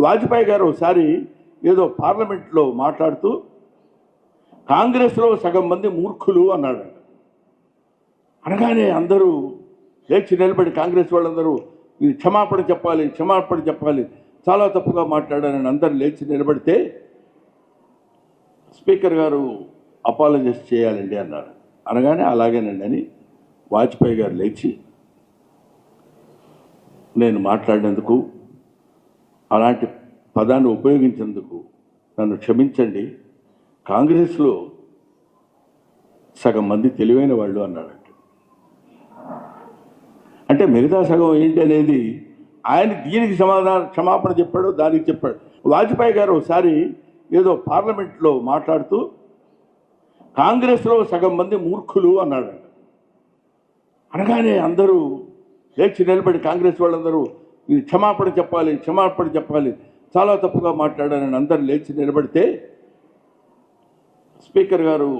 వాజ్పేయి గారు ఒకసారి ఏదో పార్లమెంట్లో మాట్లాడుతూ కాంగ్రెస్లో సగం మంది మూర్ఖులు అన్నాడు అనగానే అందరూ లేచి నిలబడి కాంగ్రెస్ వాళ్ళందరూ ఇది క్షమాపణ చెప్పాలి క్షమాపణ చెప్పాలి చాలా తప్పుగా మాట్లాడారని అందరు లేచి నిలబడితే స్పీకర్ గారు అపాలజైజ్ చేయాలండి అన్నారు. అనగానే అలాగేనండి అని వాజ్పేయి గారు లేచి నేను మాట్లాడినందుకు అలాంటి పదాన్ని ఉపయోగించినందుకు నన్ను క్షమించండి. కాంగ్రెస్లో సగం మంది తెలివైన వాళ్ళు అన్నాడంట అంటే మిగతా సగం ఏంటి అనేది ఆయన దీనికి సమాధానం క్షమాపణ చెప్పాడు దానికి చెప్పాడు. వాజ్పేయి గారు ఒకసారి ఏదో పార్లమెంట్లో మాట్లాడుతూ కాంగ్రెస్లో సగం మంది మూర్ఖులు అన్నాడు అనగానే అందరూ లేచి నిలబడి కాంగ్రెస్ వాళ్ళందరూ ఇది క్షమాపణ చెప్పాలి క్షమాపణ చెప్పాలి. చాలా తప్పుగా మాట్లాడానని అందరు లేచి నిలబడితే స్పీకర్ గారు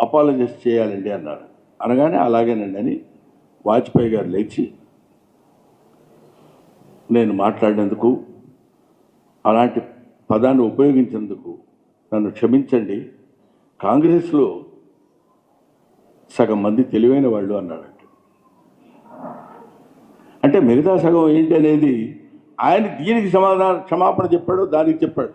అపాలజైజ్ చేయాలండి అన్నారు. అనగానే అలాగేనండి అని వాజ్పేయి గారు లేచి నేను మాట్లాడినందుకు అలాంటి పదాన్ని ఉపయోగించినందుకు నన్ను క్షమించండి. కాంగ్రెస్లో సగం మంది తెలివైన వాళ్ళు అన్నాడు అంటే మిగతా సగం ఏంటి అనేది ఆయన దీనికి సమాధానం క్షమాపణ చెప్పాడు దానికి చెప్పాడు.